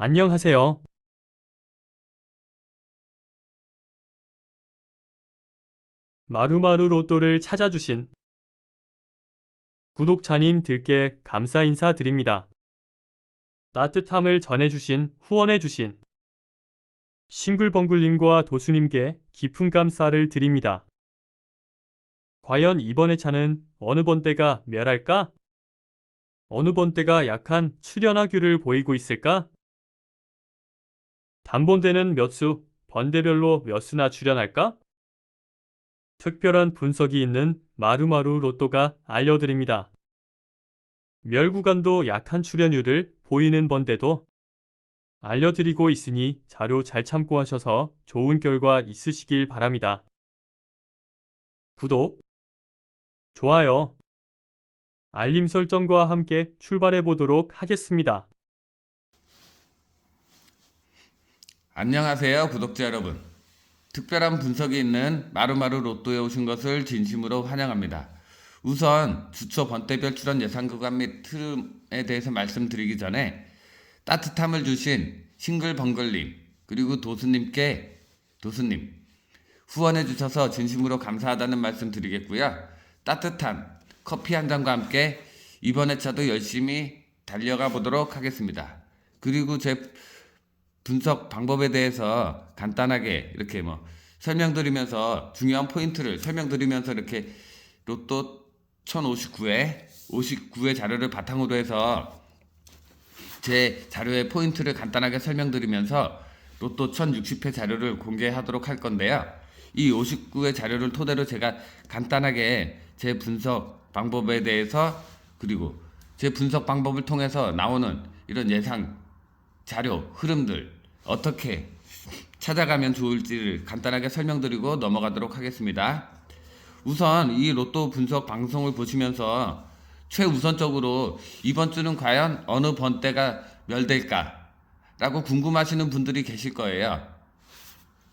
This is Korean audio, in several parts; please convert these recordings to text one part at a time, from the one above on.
안녕하세요. 마루마루 로또를 찾아주신 구독자님들께 감사 인사드립니다. 따뜻함을 전해주신 후원해주신 싱글벙글님과 도수님께 깊은 감사를 드립니다. 과연 이번의 차는 어느 번대가 멸할까? 어느 번대가 약한 출현하규를 보이고 있을까? 단번대는 몇 수, 번대별로 몇 수나 출현할까? 특별한 분석이 있는 마루마루 로또가 알려드립니다. 멸구간도 약한 출현율을 보이는 번대도 알려드리고 있으니 자료 잘 참고하셔서 좋은 결과 있으시길 바랍니다. 구독, 좋아요, 알림 설정과 함께 출발해 보도록 하겠습니다. 안녕하세요, 구독자 여러분. 특별한 분석이 있는 마루마루 로또에 오신 것을 진심으로 환영합니다. 우선 주초 번대별 출연 예상 구간 및 흐름에 대해서 말씀드리기 전에 따뜻함을 주신 싱글벙글님 그리고 도수님께 도수님 후원해 주셔서 진심으로 감사하다는 말씀 드리겠고요. 따뜻한 커피 한 잔과 함께 이번 회차도 열심히 달려가 보도록 하겠습니다. 그리고 제 분석 방법에 대해서 간단하게 이렇게 뭐 설명드리면서 중요한 포인트를 설명드리면서 이렇게 로또 1059회 59회 자료를 바탕으로 해서 제 자료의 포인트를 간단하게 설명드리면서 로또 1060회 자료를 공개하도록 할 건데요. 이 59회 자료를 토대로 제가 간단하게 제 분석 방법에 대해서 그리고 제 분석 방법을 통해서 나오는 이런 예상 자료, 흐름들 어떻게 찾아가면 좋을지를 간단하게 설명드리고 넘어가도록 하겠습니다. 우선 이 로또 분석 방송을 보시면서 최우선적으로 이번 주는 과연 어느 번대가 멸될까? 라고 궁금하시는 분들이 계실 거예요.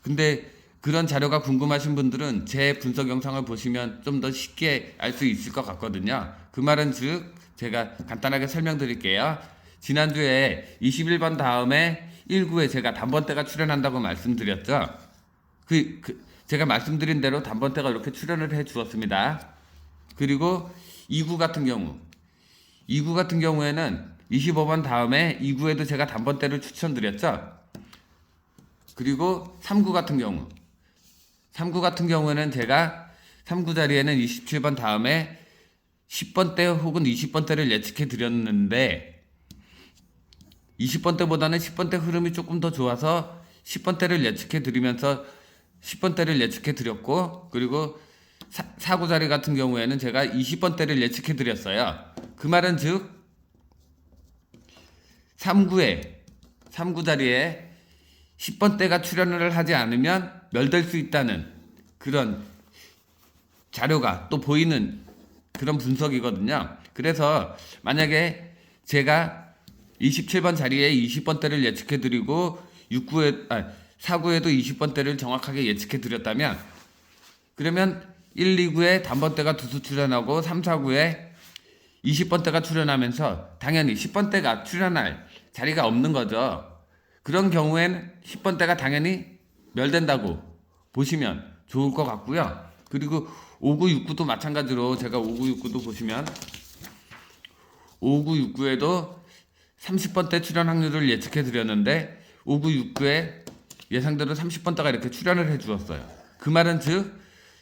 근데 그런 자료가 궁금하신 분들은 제 분석 영상을 보시면 좀 더 쉽게 알 수 있을 것 같거든요. 그 말은 즉, 제가 간단하게 설명드릴게요. 지난주에 21번 다음에 1구에 제가 단번대가 출연한다고 말씀드렸죠. 그, 그 제가 말씀드린 대로 단번대가 이렇게 출연을 해 주었습니다. 그리고 2구 같은 경우 2구 같은 경우에는 25번 다음에 2구에도 제가 단번대를 추천드렸죠. 그리고 3구 같은 경우 3구 같은 경우에는 제가 3구 자리에는 27번 다음에 10번대 혹은 20번대를 예측해 드렸는데 20번대보다는 10번대 흐름이 조금 더 좋아서 10번대를 예측해 드리면서 10번대를 예측해 드렸고 그리고 사, 사구 자리 같은 경우에는 제가 20번대를 예측해 드렸어요. 그 말은 즉 3구에 3구 자리에 10번대가 출연을 하지 않으면 멸될 수 있다는 그런 자료가 또 보이는 그런 분석이거든요. 그래서 만약에 제가 27번 자리에 20번대를 예측해 드리고 6구에 아 4구에도 20번대를 정확하게 예측해 드렸다면 그러면 1, 2구에 단번대가 두 수 출연하고 3, 4구에 20번대가 출연하면서 당연히 10번대가 출연할 자리가 없는 거죠. 그런 경우에는 10번대가 당연히 멸된다고 보시면 좋을 것 같고요. 그리고 5구, 6구도 마찬가지로 제가 5구, 6구도 보시면 5구, 6구에도 30번대 출연 확률을 예측해 드렸는데 5구, 6구에 예상대로 30번대가 이렇게 출연을 해 주었어요. 그 말은 즉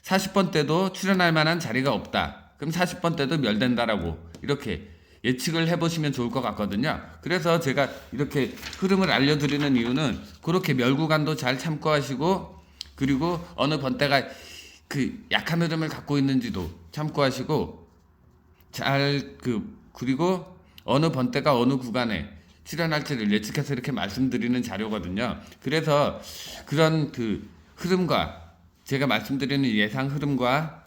40번대도 출연할 만한 자리가 없다. 그럼 40번대도 멸된다라고 이렇게 예측을 해보시면 좋을 것 같거든요. 그래서 제가 이렇게 흐름을 알려드리는 이유는 그렇게 멸구간도 잘 참고하시고 그리고 어느 번대가 그 약한 흐름을 갖고 있는지도 참고하시고 잘 그 그리고 어느 번대가 어느 구간에 출연할지를 예측해서 이렇게 말씀드리는 자료거든요. 그래서 그런 그 흐름과 제가 말씀드리는 예상 흐름과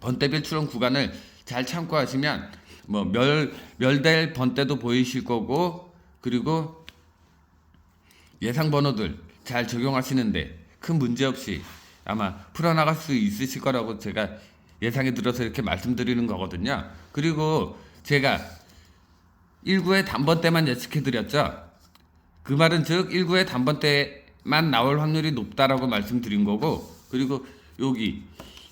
번대별 출연 구간을 잘 참고하시면 뭐 멸 멸될 번대도 보이실 거고 그리고 예상 번호들 잘 적용하시는데 큰 문제 없이 아마 풀어나갈 수 있으실 거라고 제가 예상이 들어서 이렇게 말씀드리는 거거든요. 그리고 제가 1구에 단번대만 예측해 드렸죠. 그 말은 즉 1구의 단번대만 나올 확률이 높다라고 말씀드린 거고 그리고 여기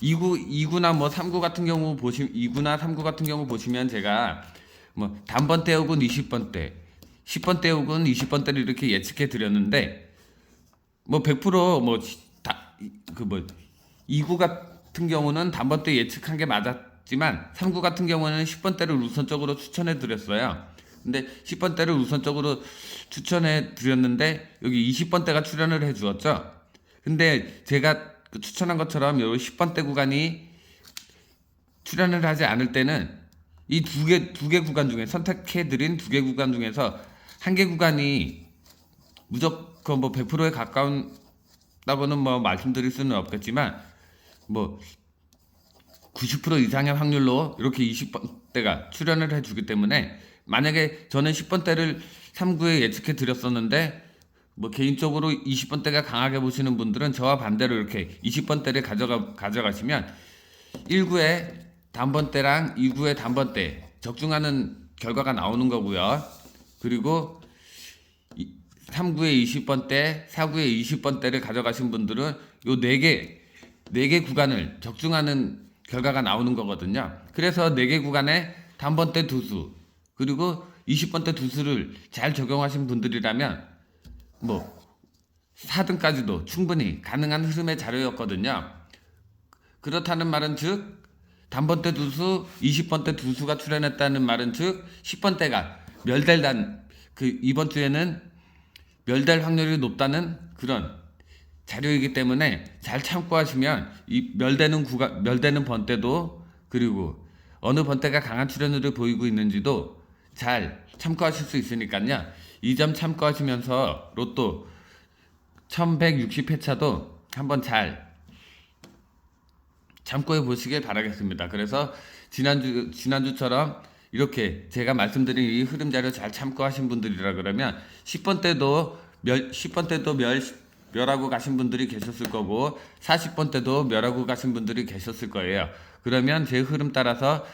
2구 2구나 뭐 3구 같은 경우 보시 2구나 3구 같은 경우 보시면 제가 뭐 단번대 혹은 20번대 10번대 혹은 20번대를 이렇게 예측해 드렸는데 뭐 100%뭐다그뭐 2구 같은 경우는 단번대 예측한 게 맞았지만 3구 같은 경우는 10번대를 우선적으로 추천해 드렸어요. 근데 10번대를 우선적으로 추천해 드렸는데 여기 20번대가 출연을 해 주었죠. 근데 제가 그 추천한 것처럼 요 10번대 구간이 출연을 하지 않을 때는 이 두 개 두 개 구간 중에 선택해 드린 두 개 구간 중에서 한 개 구간이 무조건 뭐 100%에 가까운 다고는 뭐 말씀드릴 수는 없겠지만 뭐 90% 이상의 확률로 이렇게 20번대가 출연을 해주기 때문에 만약에 저는 10번대를 3구에 예측해 드렸었는데 뭐 개인적으로 20번대가 강하게 보시는 분들은 저와 반대로 이렇게 20번대를 가져가 가져가시면 1구에 단번대랑 2구에 단번대 적중하는 결과가 나오는 거고요. 그리고 3구에 20번대, 4구에 20번대를 가져가신 분들은 요네 개, 네개 구간을 적중하는 결과가 나오는 거거든요. 그래서 네개 구간에 단번대 두 수, 그리고 20번대 두수를 잘 적용하신 분들이라면 뭐 4등까지도 충분히 가능한 흐름의 자료였거든요. 그렇다는 말은 즉 단번대 두수, 20번대 두수가 출연했다는 말은 즉 10번대가 멸될단 그 이번 주에는 멸될 확률이 높다는 그런 자료이기 때문에 잘 참고하시면 이 멸되는 구간 멸되는 번대도 그리고 어느 번대가 강한 출현율을 보이고 있는지도 잘 참고하실 수 있으니까요. 이 점 참고하시면서 로또 1160회차도 한번 잘 참고해 보시길 바라겠습니다. 그래서 지난주 지난주처럼 이렇게 제가 말씀드린 이 흐름 자료 잘 참고하신 분들이라 그러면 10번 때도 멸 10번 때도 멸 멸하고 가신 분들이 계셨을 거고 40번 때도 멸하고 가신 분들이 계셨을 거예요. 그러면 제 흐름 따라서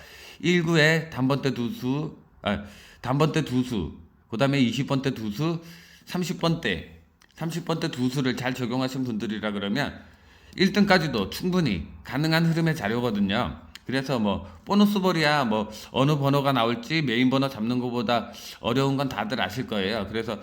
1구에 단번대 두수 아, 단번대 두수 그 다음에 20번대 두수 30번대 30번대 두수를 잘 적용하신 분들이라 그러면 1등까지도 충분히 가능한 흐름의 자료거든요. 그래서 뭐 보너스 볼이야 뭐 어느 번호가 나올지 메인 번호 잡는 것보다 어려운 건 다들 아실 거예요. 그래서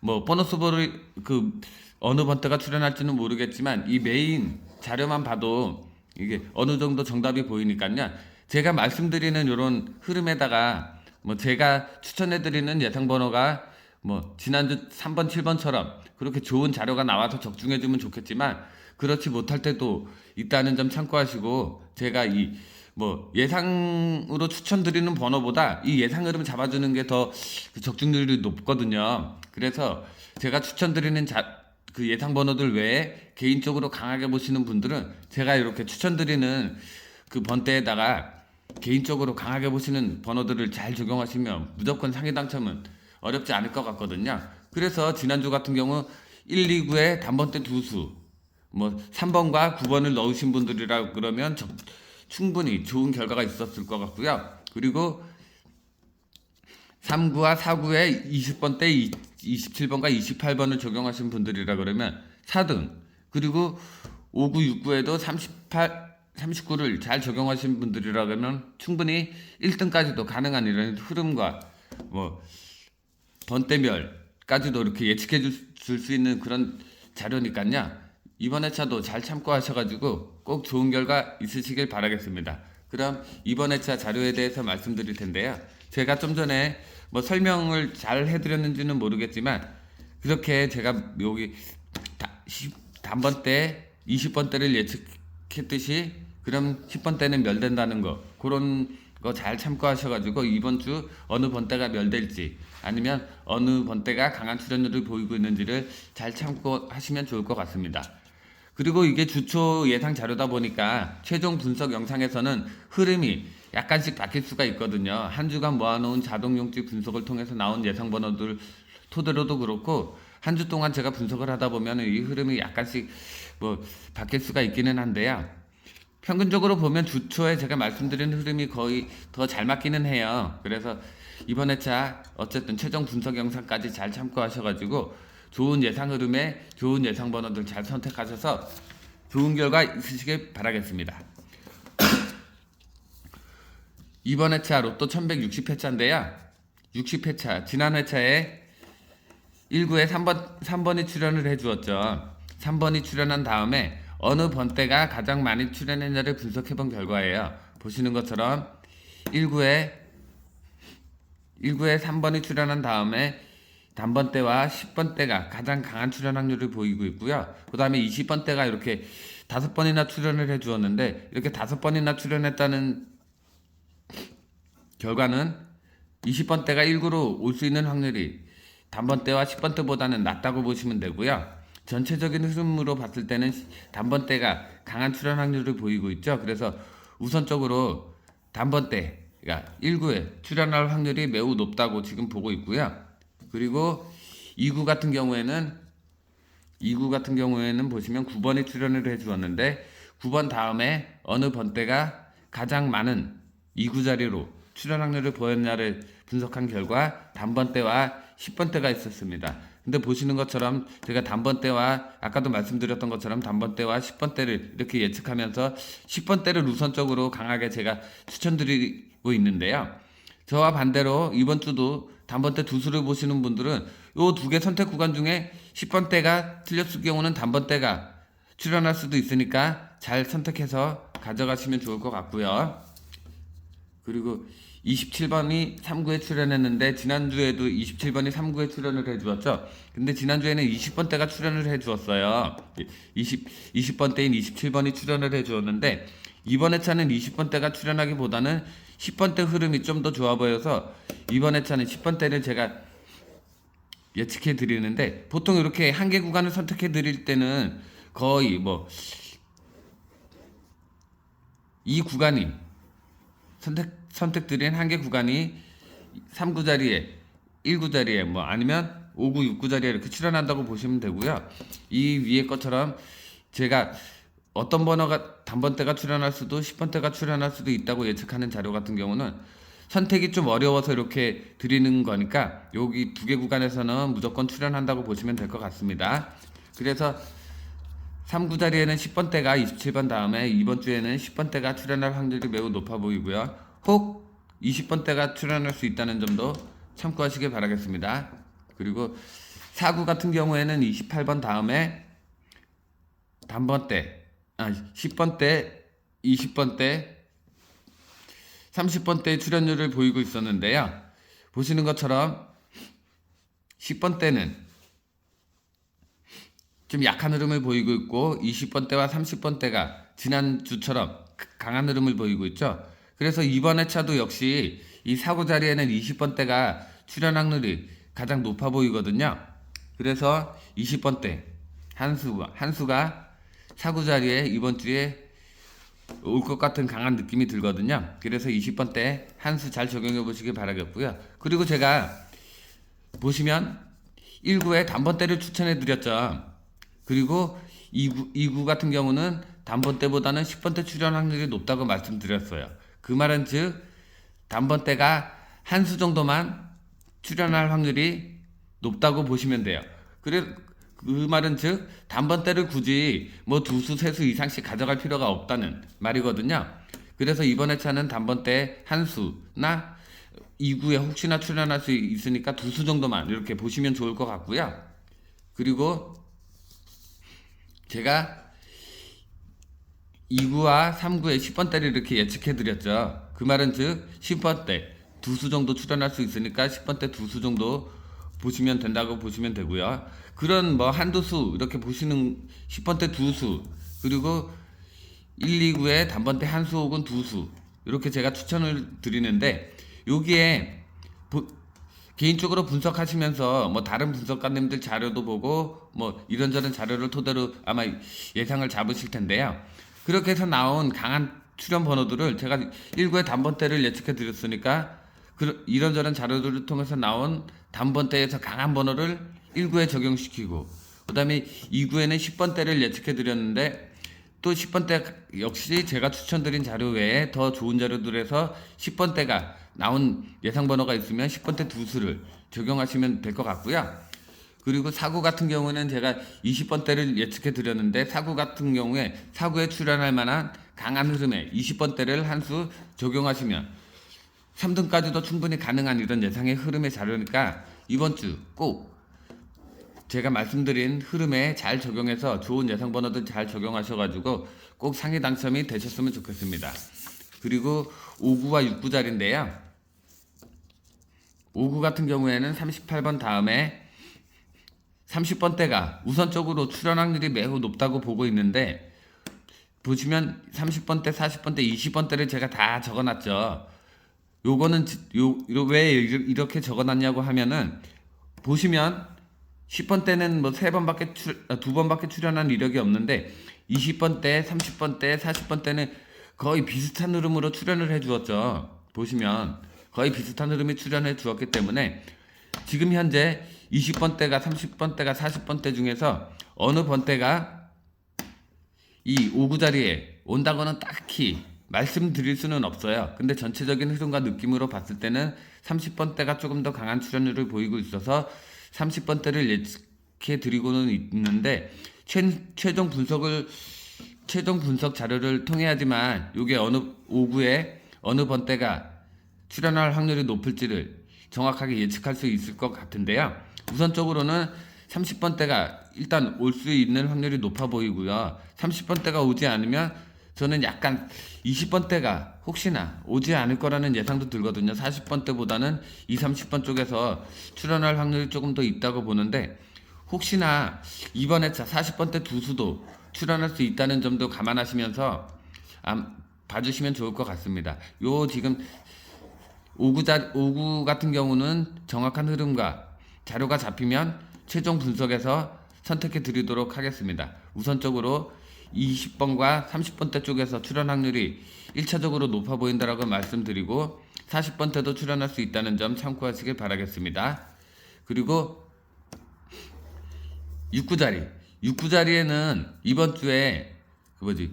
뭐 보너스 볼을 그 어느 번대가 출연할지는 모르겠지만 이 메인 자료만 봐도 이게 어느 정도 정답이 보이니까요. 제가 말씀드리는 이런 흐름에다가 뭐 제가 추천해드리는 예상 번호가 뭐 지난주 3번, 7번처럼 그렇게 좋은 자료가 나와서 적중해주면 좋겠지만 그렇지 못할 때도 있다는 점 참고하시고 제가 이 뭐 예상으로 추천드리는 번호보다 이 예상 흐름 잡아주는 게 더 적중률이 높거든요. 그래서 제가 추천드리는 자, 그 예상 번호들 외에 개인적으로 강하게 보시는 분들은 제가 이렇게 추천드리는 그 번대에다가 개인적으로 강하게 보시는 번호들을 잘 적용하시면 무조건 상위 당첨은 어렵지 않을 것 같거든요. 그래서 지난주 같은 경우 1, 2구에 단번대 두 수, 뭐 3번과 9번을 넣으신 분들이라 그러면 적- 충분히 좋은 결과가 있었을 것 같고요. 그리고 3구와 4구에 20번대 27번과 28번을 적용하신 분들이라 그러면 4등 그리고 5구 6구에도 38 39를 잘 적용하신 분들이라 그러면 충분히 1등까지도 가능한 이런 흐름과 뭐 번대멸까지도 이렇게 예측해 줄 수 있는 그런 자료니까요. 이번 회차도 잘 참고하셔가지고 꼭 좋은 결과 있으시길 바라겠습니다. 그럼 이번 회차 자료에 대해서 말씀드릴 텐데요. 제가 좀 전에 뭐 설명을 잘 해드렸는지는 모르겠지만 그렇게 제가 여기 단번대 20번 대를 예측했듯이 그럼 10번대는 멸된다는 거 그런 거 잘 참고하셔가지고 이번 주 어느 번대가 멸될지 아니면 어느 번대가 강한 출현율을 보이고 있는지를 잘 참고하시면 좋을 것 같습니다. 그리고 이게 주초 예상 자료다 보니까 최종 분석 영상에서는 흐름이 약간씩 바뀔 수가 있거든요. 한 주간 모아놓은 자동용지 분석을 통해서 나온 예상 번호들 토대로도 그렇고 한 주 동안 제가 분석을 하다 보면 이 흐름이 약간씩 뭐 바뀔 수가 있기는 한데요. 평균적으로 보면 주초에 제가 말씀드린 흐름이 거의 더 잘 맞기는 해요. 그래서 이번 회차 어쨌든 최종 분석 영상까지 잘 참고하셔가지고 좋은 예상 흐름에 좋은 예상 번호들 잘 선택하셔서 좋은 결과 있으시길 바라겠습니다. 이번 회차 로또 1160회차인데요. 60회차 지난 회차에 1구에 3번 3번이 출연을 해 주었죠. 3번이 출연한 다음에 어느 번대가 가장 많이 출연했냐를 분석해 본 결과예요. 보시는 것처럼 1구에 1구에 3번이 출연한 다음에 단번대와 10번대가 가장 강한 출연 확률을 보이고 있고요. 그 다음에 20번대가 이렇게 다섯 번이나 출연을 해 주었는데 이렇게 다섯 번이나 출연했다는 결과는 20번대가 1구로 올 수 있는 확률이 단번대와 10번대보다는 낮다고 보시면 되고요. 전체적인 흐름으로 봤을 때는 단번대가 강한 출현 확률을 보이고 있죠. 그래서 우선적으로 단번대가 1구에 출현할 확률이 매우 높다고 지금 보고 있고요. 그리고 2구 같은 경우에는 2구 같은 경우에는 보시면 9번이 출연을 해 주었는데 9번 다음에 어느 번대가 가장 많은 2구 자리로 출연 확률을 보였냐를 분석한 결과 단번대와 10번대가 있었습니다. 근데 보시는 것처럼 제가 단번대와 아까도 말씀드렸던 것처럼 단번대와 10번대를 이렇게 예측하면서 10번대를 우선적으로 강하게 제가 추천드리고 있는데요. 저와 반대로 이번 주도 단번대 두 수를 보시는 분들은 요 두 개 선택 구간 중에 10번대가 틀렸을 경우는 단번대가 출연할 수도 있으니까 잘 선택해서 가져가시면 좋을 것 같고요. 그리고 27번이 3구에 출연했는데 지난주에도 27번이 3구에 출연을 해 주었죠. 근데 지난주에는 20번대가 출연을 해 주었어요. 20 20번대인 27번이 출연을 해 주었는데 이번 회차는 20번대가 출연하기보다는 10번대 흐름이 좀 더 좋아 보여서 이번 회차는 10번대를 제가 예측해 드리는데 보통 이렇게 한 개 구간을 선택해 드릴 때는 거의 뭐 이 구간이 선택 선택드린 한 개 구간이 3구 자리에 1구 자리에 뭐 아니면 5구 6구 자리에 이렇게 출연한다고 보시면 되고요. 이 위에 것처럼 제가 어떤 번호가 단번대가 출연할 수도 10번대가 출연할 수도 있다고 예측하는 자료 같은 경우는 선택이 좀 어려워서 이렇게 드리는 거니까 여기 두 개 구간에서는 무조건 출연한다고 보시면 될 것 같습니다. 그래서 3구 자리에는 10번대가 27번 다음에 이번 주에는 10번대가 출연할 확률이 매우 높아 보이고요. 혹 20번대가 출연할 수 있다는 점도 참고하시길 바라겠습니다. 그리고 4구 같은 경우에는 28번 다음에 단번대, 아 10번대, 20번대, 30번대 출연율을 보이고 있었는데요. 보시는 것처럼 10번대는 좀 약한 흐름을 보이고 있고 20번대와 30번대가 지난주처럼 강한 흐름을 보이고 있죠. 그래서 이번 회차도 역시 이 사고 자리에는 20번대가 출현 확률이 가장 높아 보이거든요. 그래서 20번대 한수가 한수가 사고 자리에 이번 주에 올 것 같은 강한 느낌이 들거든요. 그래서 20번대 한수 잘 적용해 보시길 바라겠고요. 그리고 제가 보시면 1구에 단번대를 추천해 드렸죠. 그리고 2구, 2구 같은 경우는 단번대보다는 10번대 출현 확률이 높다고 말씀드렸어요. 그 말은 즉 단번대가 한 수 정도만 출현할 확률이 높다고 보시면 돼요. 그래 그 말은 즉 단번대를 굳이 뭐 두 수, 세 수 이상씩 가져갈 필요가 없다는 말이거든요. 그래서 이번 회차는 단번대 한 수나 2구에 혹시나 출연할 수 있으니까 두 수 정도만 이렇게 보시면 좋을 것 같고요. 그리고 제가 2구와 3구의 10번대를 이렇게 예측해 드렸죠. 그 말은 즉 10번대 두 수 정도 출연할 수 있으니까 10번대 두 수 정도 보시면 된다고 보시면 되고요. 그런 뭐 한두 수 이렇게 보시는 10번대 두 수 그리고 1, 2구의 단번대 한 수 혹은 두 수 이렇게 제가 추천을 드리는데 여기에 보- 개인적으로 분석하시면서 뭐 다른 분석가님들 자료도 보고 뭐 이런저런 자료를 토대로 아마 예상을 잡으실 텐데요. 그렇게 해서 나온 강한 출연 번호들을 제가 1구의 단번대를 예측해 드렸으니까 그 이런저런 자료들을 통해서 나온 단번대에서 강한 번호를 1구에 적용시키고 그 다음에 2구에는 10번대를 예측해 드렸는데 또 10번대 역시 제가 추천드린 자료 외에 더 좋은 자료들에서 10번대가 나온 예상 번호가 있으면 10번대 두 수를 적용하시면 될 것 같고요. 그리고 사구 같은 경우는 제가 20번대를 예측해 드렸는데 사구 같은 경우에 사구에 출연할 만한 강한 흐름에 20번대를 한 수 적용하시면 3등까지도 충분히 가능한 이런 예상의 흐름의 자료니까 이번 주 꼭 제가 말씀드린 흐름에 잘 적용해서 좋은 예상 번호들 잘 적용하셔가지고 꼭 상위 당첨이 되셨으면 좋겠습니다. 그리고 5구와 6구 자리인데요. 5구 같은 경우에는 38번 다음에 30번대가 우선적으로 출현 확률이 매우 높다고 보고 있는데 보시면 30번대, 40번대, 20번대를 제가 다 적어놨죠. 요거는 지- 요, 요, 왜 이렇게 적어놨냐고 하면은 보시면 10번대는 뭐세 번밖에 출, 아, 두 번밖에 출연한 이력이 없는데 20번대, 30번대, 40번대는 거의 비슷한 흐름으로 출연을 해주었죠. 보시면 거의 비슷한 흐름이 출연해 주었기 때문에 지금 현재 20번대가 30번대가 40번대 중에서 어느 번대가 이 5구 자리에 온다고는 딱히 말씀드릴 수는 없어요. 근데 전체적인 흐름과 느낌으로 봤을 때는 30번대가 조금 더 강한 출연율을 보이고 있어서 30번대를 예측해 드리고는 있는데 최, 최종 분석을 최종 분석 자료를 통해야지만 이게 어느 5구에 어느 번대가 출연할 확률이 높을지를 정확하게 예측할 수 있을 것 같은데요. 우선적으로는 30번대가 일단 올 수 있는 확률이 높아 보이고요. 30번대가 오지 않으면 저는 약간 20번대가 혹시나 오지 않을 거라는 예상도 들거든요. 40번대보다는 2, 30번 쪽에서 출연할 확률이 조금 더 있다고 보는데 혹시나 이번에 40번대 두 수도 출연할 수 있다는 점도 감안하시면서 아, 봐주시면 좋을 것 같습니다. 요 지금 5구, 자, 5구 같은 경우는 정확한 흐름과 자료가 잡히면 최종 분석에서 선택해 드리도록 하겠습니다. 우선적으로 20번과 30번대 쪽에서 출연 확률이 1차적으로 높아 보인다라고 말씀드리고 40번대도 출연할 수 있다는 점 참고하시길 바라겠습니다. 그리고 6구 자리. 6구 자리에는 이번 주에 그 뭐지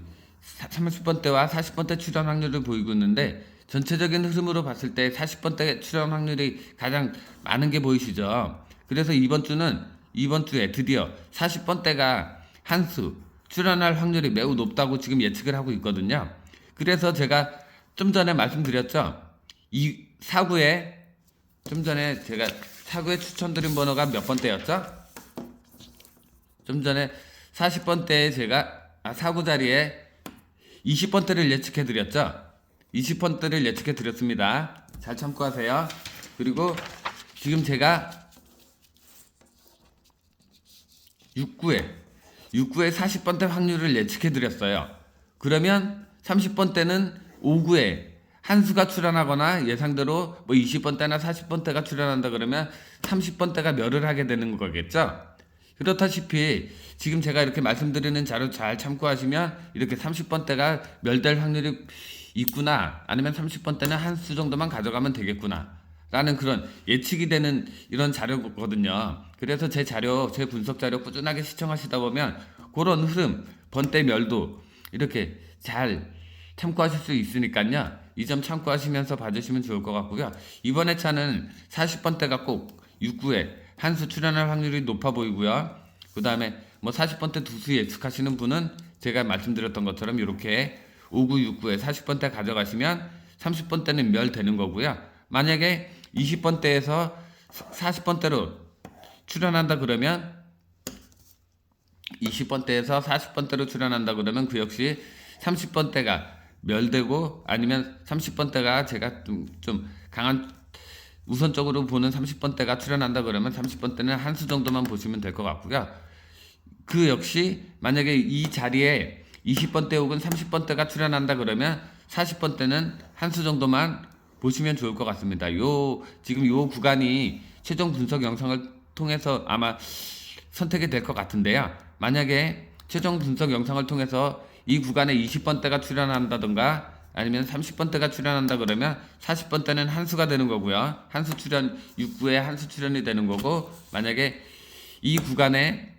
30번대와 40번대 출연 확률을 보이고 있는데 전체적인 흐름으로 봤을 때 40번대 출연 확률이 가장 많은 게 보이시죠. 그래서 이번 주는 이번 주에 드디어 40번대가 한 수 출연할 확률이 매우 높다고 지금 예측을 하고 있거든요. 그래서 제가 좀 전에 말씀드렸죠. 이 사구에 좀 전에 제가 사구에 추천드린 번호가 몇 번대였죠? 좀 전에 40번대에 제가 아, 사구 자리에 20번대를 예측해 드렸죠. 20번대를 예측해 드렸습니다. 잘 참고하세요. 그리고 지금 제가 6구에 6구에 40번대 확률을 예측해 드렸어요. 그러면 30번대는 5구에 한 수가 출연하거나 예상대로 뭐 20번대나 40번대가 출연한다 그러면 30번대가 멸을 하게 되는 거겠죠? 그렇다시피 지금 제가 이렇게 말씀드리는 자료 잘 참고하시면 이렇게 30번대가 멸될 확률이 있구나 아니면 30번대는 한 수 정도만 가져가면 되겠구나 라는 그런 예측이 되는 이런 자료거든요. 그래서 제 자료, 제 분석 자료 꾸준하게 시청하시다 보면 그런 흐름, 번대 멸도 이렇게 잘 참고하실 수 있으니까요. 이 점 참고하시면서 봐주시면 좋을 것 같고요. 이번에 차는 40번대가 꼭 6구에 한 수 출연할 확률이 높아 보이고요. 그 다음에 뭐 40번대 두 수 예측하시는 분은 제가 말씀드렸던 것처럼 이렇게 5구, 6구에 40번대 가져가시면 30번대는 멸되는 거고요. 만약에 20번대에서 40번대로 출연한다 그러면 20번대에서 40번대로 출연한다 그러면 그 역시 30번대가 멸되고 아니면 30번대가 제가 좀, 좀 강한 우선적으로 보는 30번대가 출연한다 그러면 30번대는 한 수 정도만 보시면 될 것 같고요. 그 역시 만약에 이 자리에 20번대 혹은 30번대가 출연한다 그러면 40번대는 한 수 정도만 보시면 좋을 것 같습니다. 요 지금 요 구간이 최종 분석 영상을 통해서 아마 선택이 될 것 같은데요. 만약에 최종 분석 영상을 통해서 이 구간에 20번대가 출연한다던가 아니면 30번대가 출연한다 그러면 40번대는 한 수가 되는 거고요. 한 수 출연 6구에 한 수 출연이 되는 거고 만약에 이 구간에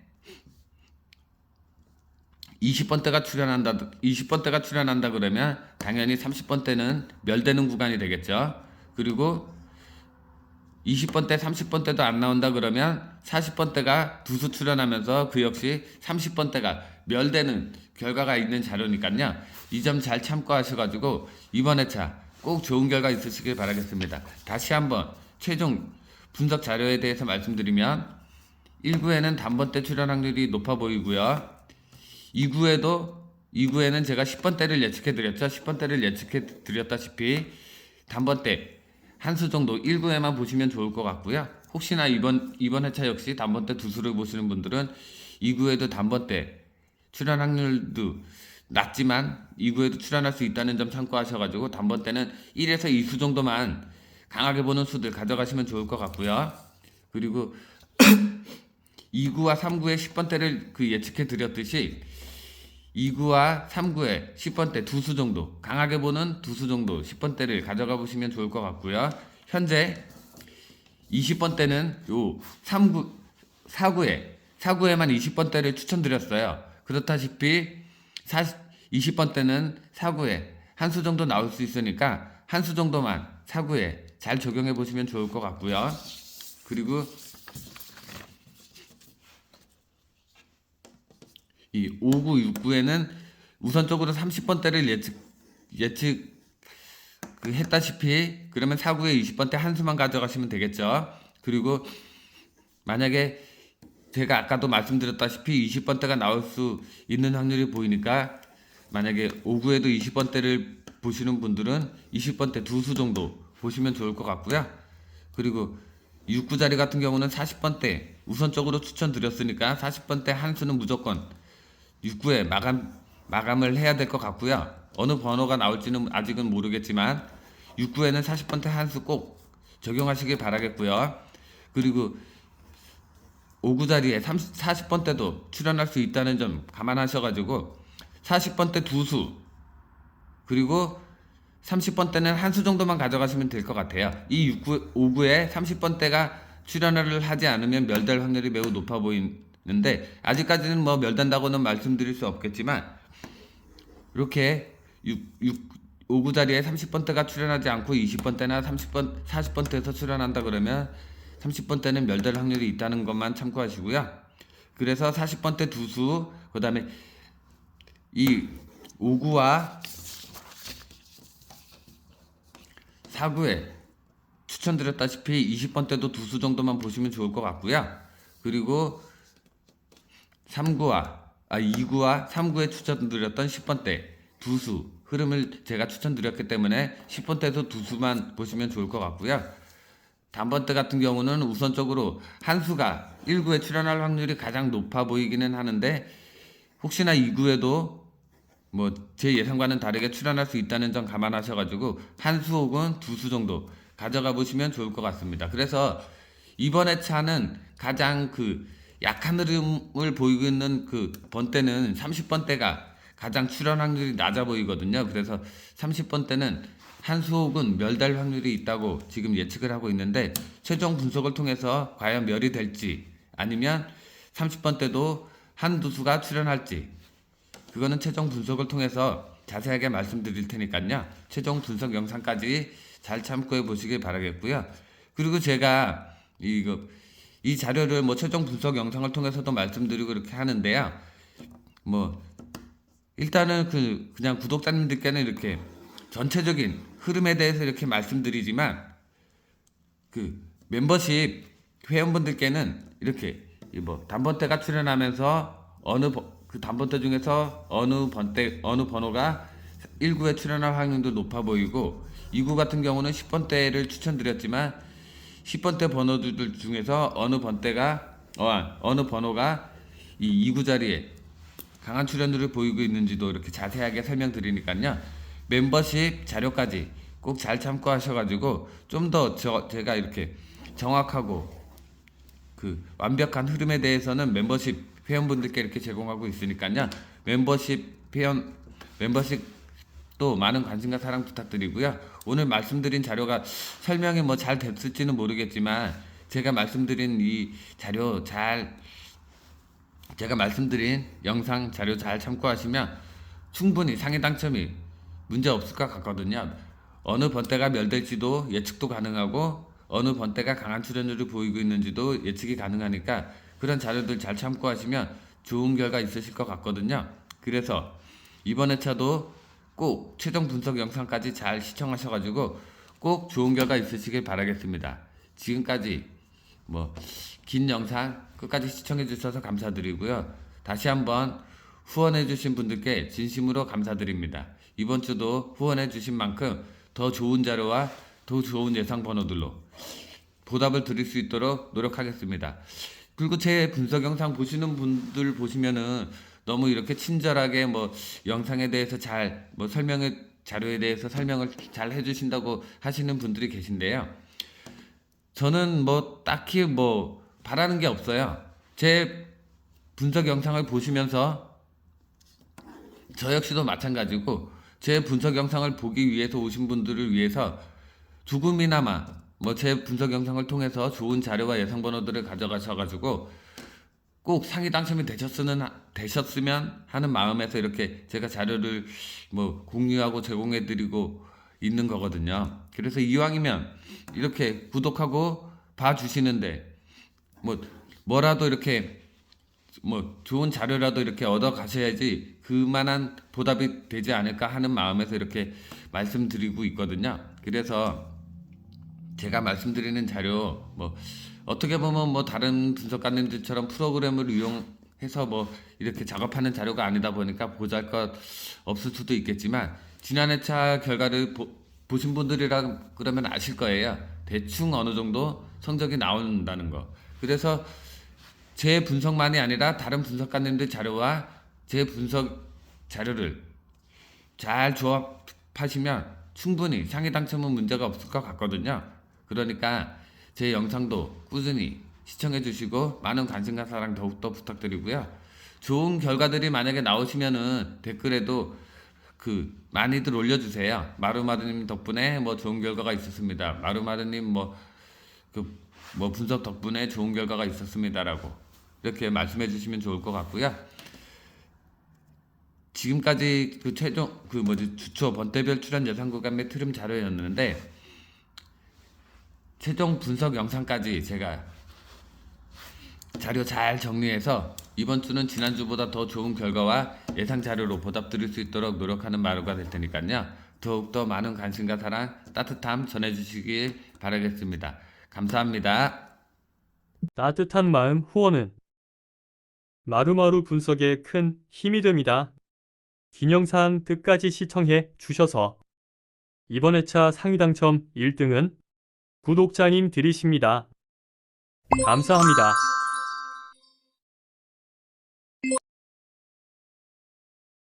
20번대가 출현한다 20번대가 출현한다 그러면 당연히 30번대는 멸되는 구간이 되겠죠. 그리고 20번대, 30번대도 안 나온다 그러면 40번대가 두수 출현하면서 그 역시 30번대가 멸되는 결과가 있는 자료니까요. 이 점 잘 참고하셔가지고 이번 회차 꼭 좋은 결과 있으시길 바라겠습니다. 다시 한번 최종 분석 자료에 대해서 말씀드리면 1구에는 단번대 출현 확률이 높아 보이고요. 2구에도 2구에는 제가 10번대를 예측해 드렸죠. 10번대를 예측해 드렸다시피 단번대 한 수 정도 1구에만 보시면 좋을 것 같고요. 혹시나 이번 이번 회차 역시 단번대 두 수를 보시는 분들은 2구에도 단번대 출현 확률도 낮지만 2구에도 출현할 수 있다는 점 참고하셔가지고 단번대는 1에서 2수 정도만 강하게 보는 수들 가져가시면 좋을 것 같고요. 그리고 2구와 3구의 10번대를 그 예측해 드렸듯이 2구와 3구의 10번대 두 수 정도 강하게 보는 두 수 정도 10번대를 가져가 보시면 좋을 것 같고요. 현재 20번대는 요 3구 4구에 4구에만 20번대를 추천드렸어요. 그렇다시피 40, 20번대는 4구에 한 수 정도 나올 수 있으니까 한 수 정도만 4구에 잘 적용해 보시면 좋을 것 같고요. 그리고 이 5구, 6구에는 우선적으로 30번대를 예측 예측 그 했다시피 그러면 4구에 20번대 한 수만 가져가시면 되겠죠. 그리고 만약에 제가 아까도 말씀드렸다시피 20번대가 나올 수 있는 확률이 보이니까 만약에 5구에도 20번대를 보시는 분들은 20번대 두 수 정도 보시면 좋을 것 같고요. 그리고 6구 자리 같은 경우는 40번대 우선적으로 추천드렸으니까 40번대 한 수는 무조건 6구에 마감 마감을 해야 될 것 같고요. 어느 번호가 나올지는 아직은 모르겠지만 6구에는 40번대 한수 꼭 적용하시길 바라겠고요. 그리고 5구 자리에 30, 40번대도 출연할 수 있다는 점 감안하셔가지고 40번대 두수 그리고 30번대는 한 수 정도만 가져가시면 될 것 같아요. 이 6구, 5구에 30번대가 출연을 하지 않으면 멸될 확률이 매우 높아 보이 는데 아직까지는 뭐 멸된다고는 말씀드릴 수 없겠지만 이렇게 6, 6, 5구 자리에 30번대가 출연하지 않고 20번대나 30번, 40번대에서 출연한다 그러면 30번대는 멸될 확률이 있다는 것만 참고하시고요. 그래서 40번대 두 수, 그 다음에 이 5구와 4구에 추천드렸다시피 20번대도 두 수 정도만 보시면 좋을 것 같고요. 그리고 3구와 아 2구와 3구에 추천드렸던 10번대 두 수 흐름을 제가 추천드렸기 때문에 10번대도 두 수만 보시면 좋을 것 같고요. 단번대 같은 경우는 우선적으로 한 수가 1구에 출연할 확률이 가장 높아 보이기는 하는데 혹시나 2구에도 뭐 제 예상과는 다르게 출연할 수 있다는 점 감안하셔가지고 한 수 혹은 두 수 정도 가져가 보시면 좋을 것 같습니다. 그래서 이번 회차는 가장 그 약한 흐름을 보이고 있는 그 번대는 30번대가 가장 출연 확률이 낮아 보이거든요. 그래서 30번대는 한수 혹은 멸될 확률이 있다고 지금 예측을 하고 있는데 최종 분석을 통해서 과연 멸이 될지 아니면 30번대도 한두 수가 출연할지 그거는 최종 분석을 통해서 자세하게 말씀드릴 테니까요. 최종 분석 영상까지 잘 참고해 보시길 바라겠고요. 그리고 제가 이거 이 자료를 뭐 최종 분석 영상을 통해서도 말씀드리고 그렇게 하는데요. 뭐 일단은 그 그냥 구독자님들께는 이렇게 전체적인 흐름에 대해서 이렇게 말씀드리지만 그 멤버십 회원분들께는 이렇게 이뭐 단번대가 출연하면서 어느 번- 그 단번대 중에서 어느 번대 어느 번호가 1구에 출연할 확률도 높아 보이고 2구 같은 경우는 10번대를 추천드렸지만 10번대 번호들 중에서 어느 번대가 어, 어느 번호가 이 2구 자리에 강한 출연율을 보이고 있는지도 이렇게 자세하게 설명드리니까요. 멤버십 자료까지 꼭 잘 참고하셔가지고 좀 더 제가 이렇게 정확하고 그 완벽한 흐름에 대해서는 멤버십 회원분들께 이렇게 제공하고 있으니까요. 멤버십 회원 멤버십 또 많은 관심과 사랑 부탁드리고요. 오늘 말씀드린 자료가 설명이 뭐 잘 됐을지는 모르겠지만 제가 말씀드린 이 자료 잘 제가 말씀드린 영상 자료 잘 참고하시면 충분히 상위 당첨이 문제 없을 것 같거든요. 어느 번대가 멸될지도 예측도 가능하고 어느 번대가 강한 출연율을 보이고 있는지도 예측이 가능하니까 그런 자료들 잘 참고하시면 좋은 결과 있으실 것 같거든요. 그래서 이번 회차도 꼭 최종 분석 영상까지 잘 시청하셔가지고 꼭 좋은 결과 있으시길 바라겠습니다. 지금까지 뭐 긴 영상 끝까지 시청해 주셔서 감사드리고요. 다시 한번 후원해 주신 분들께 진심으로 감사드립니다. 이번 주도 후원해 주신 만큼 더 좋은 자료와 더 좋은 예상 번호들로 보답을 드릴 수 있도록 노력하겠습니다. 그리고 제 분석 영상 보시는 분들 보시면은 너무 이렇게 친절하게 뭐 영상에 대해서 잘 뭐 설명에 자료에 대해서 설명을 잘 해주신다고 하시는 분들이 계신데요. 저는 뭐 딱히 뭐 바라는 게 없어요. 제 분석 영상을 보시면서 저 역시도 마찬가지고 제 분석 영상을 보기 위해서 오신 분들을 위해서 조금이나마 뭐 제 분석 영상을 통해서 좋은 자료와 예상 번호들을 가져가셔가지고 꼭 상위 당첨이 되셨으면 되셨으면 하는 마음에서 이렇게 제가 자료를 뭐 공유하고 제공해드리고 있는 거거든요. 그래서 이왕이면 이렇게 구독하고 봐주시는데 뭐 뭐라도 이렇게 뭐 좋은 자료라도 이렇게 얻어 가셔야지 그만한 보답이 되지 않을까 하는 마음에서 이렇게 말씀드리고 있거든요. 그래서 제가 말씀드리는 자료 뭐 어떻게 보면 뭐 다른 분석가님들처럼 프로그램을 이용해서 뭐 이렇게 작업하는 자료가 아니다 보니까 보잘것 없을 수도 있겠지만 지난 회차 결과를 보, 보신 분들이라 그러면 아실 거예요. 대충 어느 정도 성적이 나온다는 거. 그래서 제 분석만이 아니라 다른 분석가님들 자료와 제 분석 자료를 잘 조합하시면 충분히 상위 당첨은 문제가 없을 것 같거든요. 그러니까 제 영상도 꾸준히 시청해 주시고 많은 관심과 사랑 더욱더 부탁드리고요. 좋은 결과들이 만약에 나오시면은 댓글에도 그 많이들 올려주세요. 마루마루님 덕분에 뭐 좋은 결과가 있었습니다. 마루마루님 뭐 그 뭐 분석 덕분에 좋은 결과가 있었습니다라고 이렇게 말씀해 주시면 좋을 것 같고요. 지금까지 그 최종 그 뭐지 주초 번대별 출연 예상 구간의 트름 자료였는데 최종 분석 영상까지 제가 자료 잘 정리해서 이번 주는 지난주보다 더 좋은 결과와 예상 자료로 보답드릴 수 있도록 노력하는 마루가 될 테니까요. 더욱더 많은 관심과 사랑, 따뜻함 전해주시길 바라겠습니다. 감사합니다. 따뜻한 마음 후원은 마루마루 분석에 큰 힘이 됩니다. 긴 영상 끝까지 시청해 주셔서 이번 회차 상위 당첨 1등은 구독자님 들이십니다. 감사합니다.